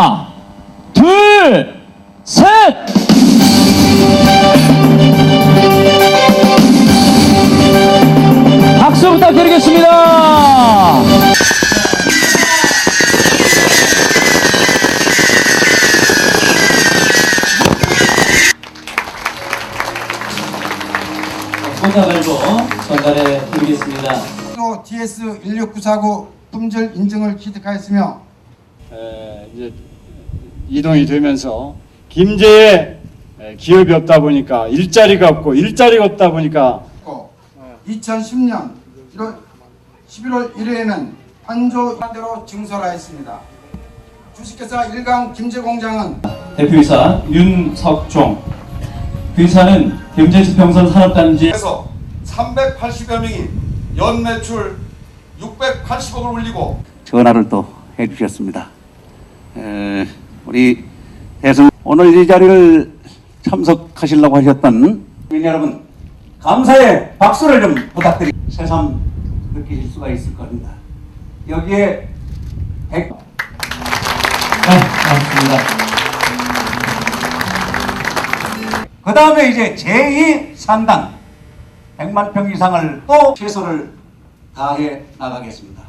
하나, 둘, 셋! 박수 부탁드리겠습니다. 전달해 드리겠습니다. 또 DS 16949 품질 인증을 취득하였으며 에, 이제 이동이 되면서 김제에 에, 기업이 없다 보니까 일자리가 없고 일자리가 없다 보니까 2010년 1월 11월 1일에는 한조 반대로 증설하였습니다. 주식회사 일강 김제공장은 대표이사 윤석종. 그 이사는 경제지평선 산업단지 에서 380여 명이 연 매출 680억을 올리고 전화를 또 해주셨습니다. 에, 우리 대선 오늘 이 자리를 참석하시려고 하셨던 국민 여러분 감사의 박수를 좀 부탁드리. 새삼 느끼실 수가 있을 겁니다. 여기에 백 네, 고맙습니다. 그 다음에 이제 제2 산당 100만 평 이상을 또 최선을 다해 나가겠습니다.